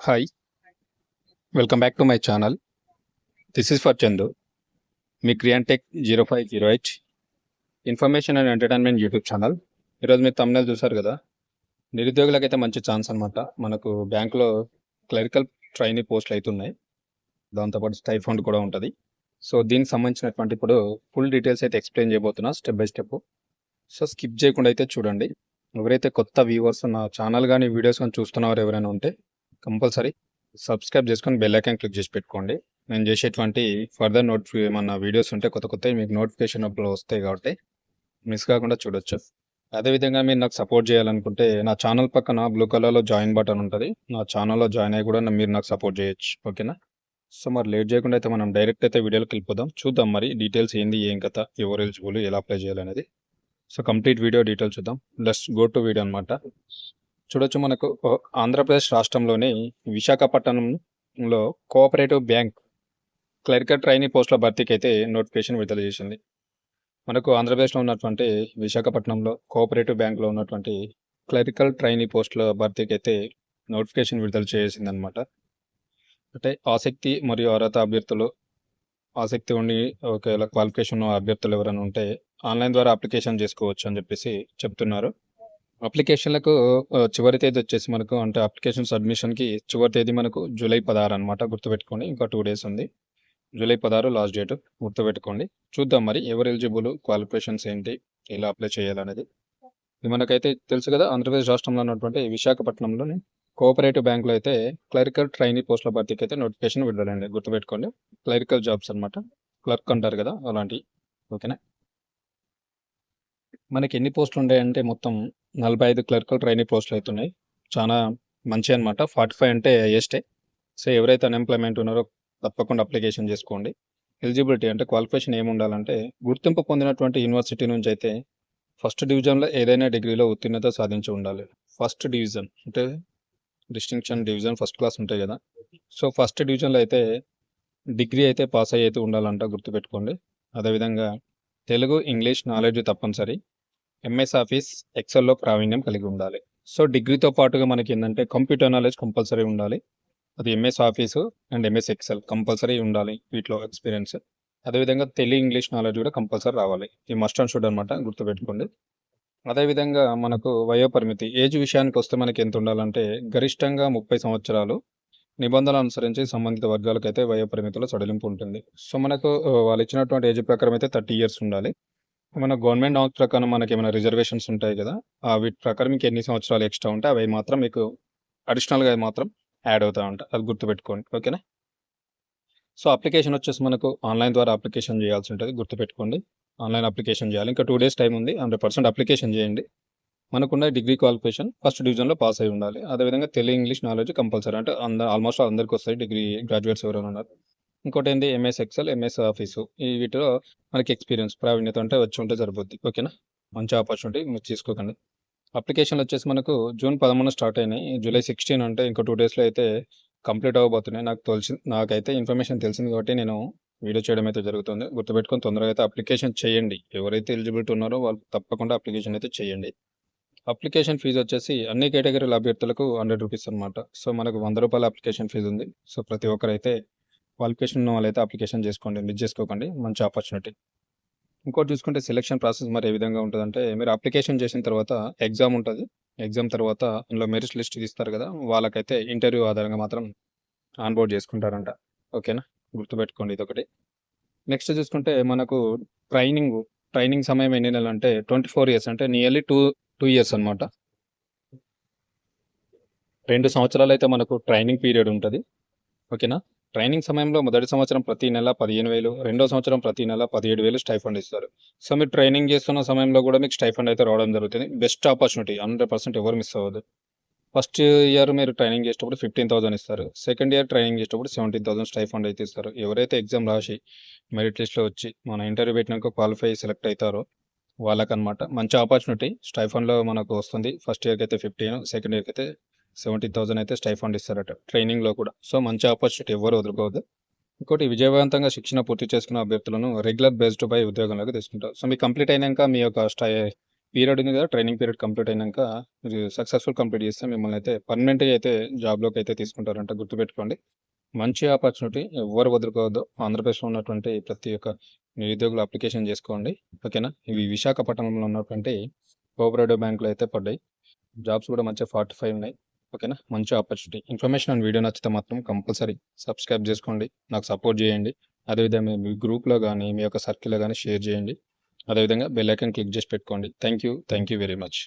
Hi welcome back to my channel this is for Chandu me క్రియాంటెక్ zero five zero eight information and entertainment YouTube channel ఈరోజు మీరు తమిళ చూసారు కదా? నిరుద్యోగులకైతే మంచి chance అనమాట మనకు బ్యాంకులో క్లరికల్ ట్రైనీ పోస్టులు అవుతున్నాయి దాంతోపాటు స్టైఫండ్ కూడా ఉంటుంది. సో దీనికి సంబంధించినటువంటి ఇప్పుడు ఫుల్ డీటెయిల్స్ అయితే ఎక్స్ప్లెయిన్ చేయబోతున్నా step by step so skip చేయకుండా అయితే చూడండి. ఎవరైతే కొత్త వ్యూవర్స్ నా ఛానల్ కానీ వీడియోస్ కానీ చూస్తున్నవారు ఎవరైనా ఉంటే కంపల్సరీ సబ్స్క్రైబ్ చేసుకొని బెల్ ఐకాన్ క్లిక్ చేసి పెట్టుకోండి. నేను చేసేటువంటి ఫర్దర్ నోటిఫి ఏమన్నా వీడియోస్ ఉంటే కొత్త కొత్త మీకు నోటిఫికేషన్ అప్పుడు వస్తాయి కాబట్టి మిస్ కాకుండా చూడొచ్చు. అదేవిధంగా మీరు నాకు సపోర్ట్ చేయాలనుకుంటే నా ఛానల్ పక్కన బ్లూ కలర్లో జాయిన్ బటన్ ఉంటుంది. నా ఛానల్లో జాయిన్ అయ్యి కూడా మీరు నాకు సపోర్ట్ చేయొచ్చు. ఓకేనా? సో మరి లేట్ చేయకుండా అయితే మనం డైరెక్ట్ అయితే వీడియోలోకి వెళ్ళిపోదాం. చూద్దాం మరి డీటెయిల్స్ ఏంది ఏం కథ ఎవరు ఎలిజిబుల్ ఎలా అప్లై చేయాలనేది. సో కంప్లీట్ వీడియో డీటెయిల్స్ చూద్దాం. ప్లస్ గో టు వీడియో అనమాట చూడొచ్చు మనకు ఆంధ్రప్రదేశ్ రాష్ట్రంలోని విశాఖపట్నంలో కోఆపరేటివ్ బ్యాంక్ క్లరికల్ ట్రైనీ పోస్టుల భర్తీకి అయితే నోటిఫికేషన్ విడుదల చేసింది. మనకు ఆంధ్రప్రదేశ్లో ఉన్నటువంటి విశాఖపట్నంలో కోఆపరేటివ్ బ్యాంక్లో ఉన్నటువంటి క్లరికల్ ట్రైనీ పోస్టుల భర్తీకి అయితే నోటిఫికేషన్ విడుదల చేసింది అనమాట అంటే ఆసక్తి మరియు అర్హత అభ్యర్థులు ఆసక్తి ఉండి ఒకవేళ క్వాలిఫికేషన్ అభ్యర్థులు ఎవరైనా ఉంటే ఆన్లైన్ ద్వారా అప్లికేషన్ చేసుకోవచ్చు అని చెప్పేసి చెప్తున్నారు. అప్లికేషన్లకు చివరి తేదీ వచ్చేసి మనకు అంటే అప్లికేషన్ సబ్మిషన్కి చివరి తేదీ మనకు జూలై పదహారు అనమాట గుర్తుపెట్టుకోండి. ఇంకా టూ డేస్ ఉంది. జూలై పదహారు లాస్ట్ డేట్ గుర్తుపెట్టుకోండి. చూద్దాం మరి ఎవరు ఎలిజిబుల్ క్వాలిఫికేషన్స్ ఏంటి ఎలా అప్లై చేయాలనేది. ఇది మనకైతే తెలుసు కదా ఆంధ్రప్రదేశ్ రాష్ట్రంలో ఉన్నటువంటి విశాఖపట్నంలోని కోఆపరేటివ్ బ్యాంకులో అయితే క్లరికల్ ట్రైనీ పోస్టుల భర్తీకి అయితే నోటిఫికేషన్ విడుదలండి గుర్తుపెట్టుకోండి. క్లరికల్ జాబ్స్ అనమాట క్లర్క్ అంటారు కదా అలాంటివి ఓకేనా? మనకి ఎన్ని పోస్టులు ఉన్నాయంటే మొత్తం నలభై ఐదు క్లర్కల్ ట్రైనింగ్ పోస్టులు అవుతున్నాయి చాలా మంచి అనమాట ఫార్టీ ఫైవ్ అంటే హైయెస్టే సో ఎవరైతే అన్ఎంప్లాయ్మెంట్ ఉన్నారో తప్పకుండా అప్లికేషన్ చేసుకోండి. ఎలిజిబిలిటీ అంటే క్వాలిఫికేషన్ ఏమి ఉండాలంటే గుర్తింపు పొందినటువంటి యూనివర్సిటీ నుంచి అయితే ఫస్ట్ డివిజన్లో ఏదైనా డిగ్రీలో ఉత్తీర్ణత సాధించి ఉండాలి. ఫస్ట్ డివిజన్ అంటే డిస్టింక్షన్ డివిజన్ ఫస్ట్ క్లాస్ ఉంటాయి కదా. సో ఫస్ట్ డివిజన్లో అయితే డిగ్రీ అయితే పాస్ అయ్యి అయితే ఉండాలంట గుర్తుపెట్టుకోండి. అదేవిధంగా తెలుగు ఇంగ్లీష్ నాలెడ్జ్ తప్పనిసరి. ఎంఎస్ ఆఫీస్ ఎక్సెల్లో ప్రావీణ్యం కలిగి ఉండాలి. సో డిగ్రీతో పాటుగా మనకి ఏంటంటే కంప్యూటర్ నాలెడ్జ్ కంపల్సరీ ఉండాలి. అది MS office and MS Excel compulsory ఉండాలి వీటిలో ఎక్స్పీరియన్స్ అదేవిధంగా తెలుగు ఇంగ్లీష్ నాలెడ్జ్ కూడా కంపల్సరీ రావాలి. ఈ మస్ట్ అండ్ షుడ్ అనమాట గుర్తుపెట్టుకోండి. అదేవిధంగా మనకు వయోపరిమితి ఏజ్ విషయానికి వస్తే మనకి ఎంత ఉండాలంటే గరిష్టంగా ముప్పై సంవత్సరాలు నిబంధనలు అనుసరించి సంబంధిత వర్గాలకైతే వయోపరిమితిలో సడలింపు ఉంటుంది. సో మనకు వాళ్ళు ఇచ్చినటువంటి ఏజ్ ప్రకారం అయితే థర్టీ ఇయర్స్ ఉండాలి. మన గవర్నమెంట్ నామ్స్ ప్రకారం మనకి ఏమైనా రిజర్వేషన్స్ ఉంటాయి కదా ఆ వీటి ప్రకారం మీకు ఎన్ని సంవత్సరాలు ఎక్స్ట్రా ఉంటే అవి మాత్రం మీకు అడిషనల్గా మాత్రం యాడ్ అవుతా ఉంటాయి. అది గుర్తుపెట్టుకోండి. ఓకేనా? సో అప్లికేషన్ వచ్చేసి మనకు ఆన్లైన్ ద్వారా అప్లికేషన్ చేయాల్సి ఉంటుంది. గుర్తుపెట్టుకోండి. ఆన్లైన్ అప్లికేషన్ చేయాలి. ఇంకా టూ డేస్ టైం ఉంది. హండ్రెడ్ పర్సెంట్ అప్లికేషన్ చేయండి. మనకున్న డిగ్రీ క్వాలిఫికేషన్ ఫస్ట్ డివిజన్లో పాస్ అయి ఉండాలి. అదేవిధంగా తెలుగు ఇంగ్లీష్ నాలెడ్జ్ కంపల్సరీ అంటే అందరూ ఆల్మోస్ట్ అందరికీ వస్తాయి. డిగ్రీ గ్రాడ్యుయేట్స్ ఎవరైనా ఉన్నారు. ఇంకోటి ఏంది ఎంఎస్ ఎక్సెల్ ఎంఎస్ ఆఫీసు ఈ వీటిలో మనకి ఎక్స్పీరియన్స్ ప్రావీణ్యత అంటే వచ్చి ఉంటే సరిపోద్ది. ఓకేనా? మంచి ఆపర్చునిటీ మీరు తీసుకోకండి. అప్లికేషన్లు వచ్చేసి మనకు జూన్ పదమూడు స్టార్ట్ అయినాయి. జూలై సిక్స్టీన్ అంటే ఇంకో టూ డేస్లో అయితే కంప్లీట్ అవ్వబోతున్నాయి. నాకు తెలిసి నాకైతే ఇన్ఫర్మేషన్ తెలిసింది కాబట్టి నేను వీడియో చేయడం అయితే జరుగుతుంది. గుర్తుపెట్టుకొని తొందరగా అయితే అప్లికేషన్ చేయండి. ఎవరైతే ఎలిజిబిలిటీ ఉన్నారో వాళ్ళు తప్పకుండా అప్లికేషన్ అయితే చేయండి. అప్లికేషన్ ఫీజు వచ్చేసి అన్ని కేటగిరీల అభ్యర్థులకు హండ్రెడ్ రూపీస్ అనమాట సో మనకు వంద రూపాయల అప్లికేషన్ ఫీజు ఉంది. సో ప్రతి ఒక్కరైతే క్వాలిఫికేషన్ ఉన్న వాళ్ళైతే అప్లికేషన్ చేసుకోండి మిస్ చేసుకోకండి. మంచి ఆపర్చునిటీ ఇంకోటి చూసుకుంటే సెలెక్షన్ ప్రాసెస్ మరి ఏ విధంగా ఉంటుందంటే మీరు అప్లికేషన్ చేసిన తర్వాత ఎగ్జామ్ ఉంటుంది. ఎగ్జామ్ తర్వాత అందులో మెరిట్ లిస్ట్ తీస్తారు కదా వాళ్ళకైతే ఇంటర్వ్యూ ఆధారంగా మాత్రం ఆన్బోర్డ్ చేసుకుంటారంట. ఓకేనా? గుర్తుపెట్టుకోండి ఇది ఒకటి నెక్స్ట్ చూసుకుంటే మనకు ట్రైనింగ్ ట్రైనింగ్ సమయం ఎన్ని నెలలు అంటే ట్వంటీ ఫోర్ ఇయర్స్ అంటే నియర్లీ టూ టూ ఇయర్స్ అనమాట రెండు సంవత్సరాలు అయితే మనకు ట్రైనింగ్ పీరియడ్ ఉంటుంది. ఓకేనా? ట్రైనింగ్ సమయంలో మొదటి సంవత్సరం ప్రతి నెల పదిహేను వేలు రెండో సంవత్సరం ప్రతి నెల పదిహేడు వేలు స్టైఫండ్ ఇస్తారు. సో మీరు ట్రైనింగ్ చేస్తున్న సమయంలో కూడా మీకు స్టైఫండ్ అయితే రావడం జరుగుతుంది. బెస్ట్ ఆపర్చునిటీ హండ్రెడ్ పర్సెంట్ ఎవరు మిస్ అవ్వదు. ఫస్ట్ ఇయర్ మీరు ట్రైనింగ్ చేసేటప్పుడు ఫిఫ్టీన్ థౌసండ్ ఇస్తారు. సెకండ్ ఇయర్ ట్రైనింగ్ చేసేటప్పుడు సెవెంటీన్ థౌసండ్ స్టైఫండ్ అయితే ఇస్తారు. ఎవరైతే ఎగ్జామ్ రాసి మెరిట్ లిస్ట్లో వచ్చి మన ఇంటర్వ్యూ పెట్టినాక క్వాలిఫై సెలెక్ట్ అవుతారో వాళ్ళకనమాట మంచి ఆపర్చునిటీ స్టైఫండ్లో మనకు వస్తుంది. ఫస్ట్ ఇయర్కి అయితే ఫిఫ్టీన్ సెకండ్ ఇయర్కి అయితే సెవెంటీ థౌసండ్ అయితే స్టైఫండ్ ఇస్తారట ట్రైనింగ్లో కూడా. సో మంచి ఆపర్చునిటీ ఎవరు వదులుకోవద్దు. ఇంకోటి విజయవంతంగా శిక్షణ పూర్తి చేసుకున్న అభ్యర్థులను రెగ్యులర్ బేస్డ్ పై ఉద్యోగంలోకి తీసుకుంటారు. సో మీ కంప్లీట్ అయినాక మీ యొక్క స్టై పీరియడ్ ఉంది కదా ట్రైనింగ్ పీరియడ్ కంప్లీట్ అయినాక మీరు సక్సెస్ఫుల్ కంప్లీట్ చేస్తే మిమ్మల్ని అయితే పర్మనెంట్గా అయితే జాబ్లోకి అయితే తీసుకుంటారంట గుర్తుపెట్టుకోండి. మంచి ఆపర్చునిటీ ఎవరు వదులుకోవద్దు. ఆంధ్రప్రదేశ్లో ఉన్నటువంటి ప్రతి ఒక్క నిరుద్యోగులు అప్లికేషన్ చేసుకోండి. ఓకేనా? ఇవి విశాఖపట్నంలో ఉన్నటువంటి కోఆపరేటివ్ బ్యాంకులో అయితే పడ్డాయి. జాబ్స్ కూడా మంచిగా ఫార్టీ ఫైవ్ ఉన్నాయి. ఓకేనా? మంచి ఆపర్చునిటీ ఇన్ఫర్మేషన్ అండ్ వీడియో నచ్చితే మాత్రం కంపల్సరీ సబ్స్క్రైబ్ చేసుకోండి. నాకు సపోర్ట్ చేయండి. అదేవిధంగా మీ గ్రూప్లో కానీ మీ యొక్క సర్కిల్లో కానీ షేర్ చేయండి. అదేవిధంగా బెల్ ఐకాన్ క్లిక్ చేసి పెట్టుకోండి. Thank you thank you very much